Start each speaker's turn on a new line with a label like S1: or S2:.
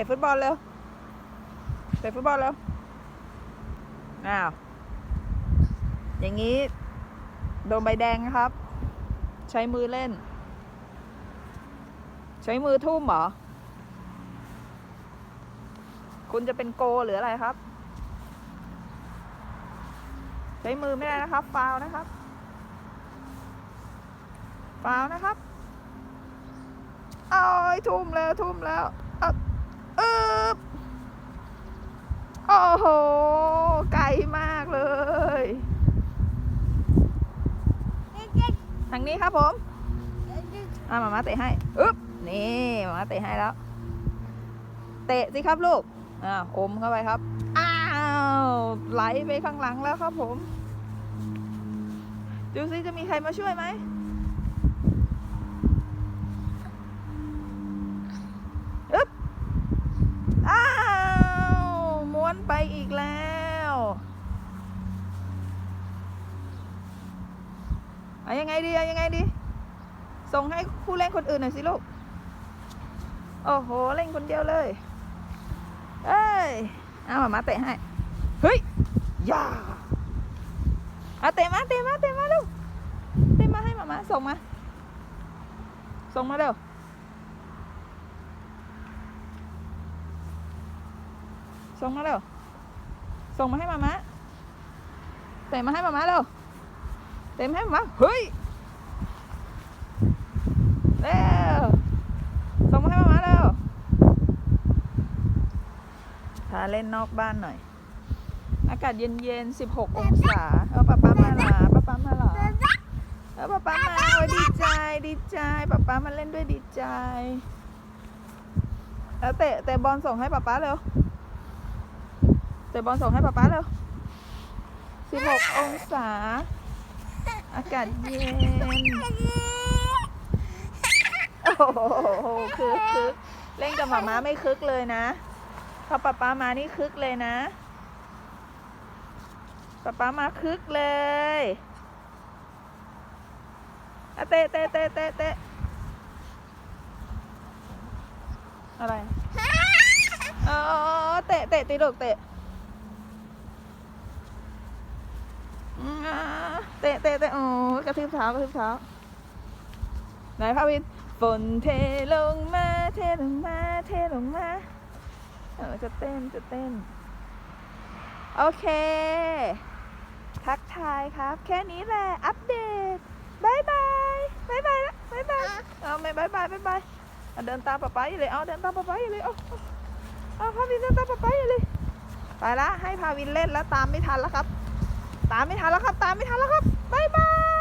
S1: ตะฟุตบอลเร็วเตะฟุตบอลเร็วอ้าว อย่างนี้ โดนใบแดงนะครับ ใช้มือเล่น ใช้มือทุ่มเหรอ คุณจะเป็นโกหรืออะไรครับ ใช้มือไม่ได้นะครับ ฟาวนะครับ ฟาวนะครับเอาไอ้ทุ่มแล้วทุ่มแล้วเอาอึบ โอ้โห ไกลมากเลย ทางนี้ครับผมอะมามาเตะให้อึ๊บนี่มามาเตะให้แล้ว เตะสิครับลูกอ้าอมเข้าไปครับ อ้าวไหลไปข้างหลังแล้วครับผม ดูซิจะมีใครมาช่วยไหม อึ๊บ อ้าว ม้วนไปอีกแล้ว เอายังไงดีเอายังไงดี ส่งให้ผู้เล่นคนอื่นหน่อยสิลูก โอ้โห เล่นคนเดียวเลย เอ้ย เอามามาเตะให้ เฮ้ยย่าเอาเตะมาเตะมาเตะมาลูก เตะมาให้มามาส่งมา ส่งมาเร็วส่งมาเร็วส่งมาให้มามาเตะมาให้มามาเร็ว เตะมให้มามาเฮ้ยเร็วส่งมาให้มามาเร็วพาเล่นนอกบ้านหน่อย อากาศเย็นๆ16องศาเออป้าป้ามาหรอป้าป้ามาหรอเออป้าป้ามาโอ้ยดีใจดีใจป้าป้ามาเล่นด้วยดีใจแล้วเตะเตะบอลส่งให้ป้าป้าเร็วเตะบอลส่งให้ป้าป้าเร็ว16องศา อากาศเย็น โอ้โหคึกคึกเล่นกับหมาม้าไม่คึกเลยนะพอป๊าป๊ามานี่คึกเลยนะป๊าป๊ามาคึกเลยอะเตะเตะเตะเตะเตะอะไรอ๋อเตะเตะตีลูกเตะอืมอ่า เตะเตะเตะโอ้กระทืบเท้ากระทืบเท้าไหนพาวินฝนเทลงมาเทลงมาเทลงมาเออจะเต้นจะเต้น โอเค ทักทายครับ แค่นี้แหละ อัปเดตบายบายบายบายละบายบายเอาไม่บายบายบายบายเดินตามป๊าป๊าอยู่เลย เอาเดินตามป๊าป๊าอยู่เลย เอาเอาเอาพาวินเดินตามป๊าป๊าอยู่เลย ไปละให้พาวินเล่นแล้วตามไม่ทันแล้วครับ ตามไม่ทันแล้วครับ ตามไม่ทันแล้วครับบายบาย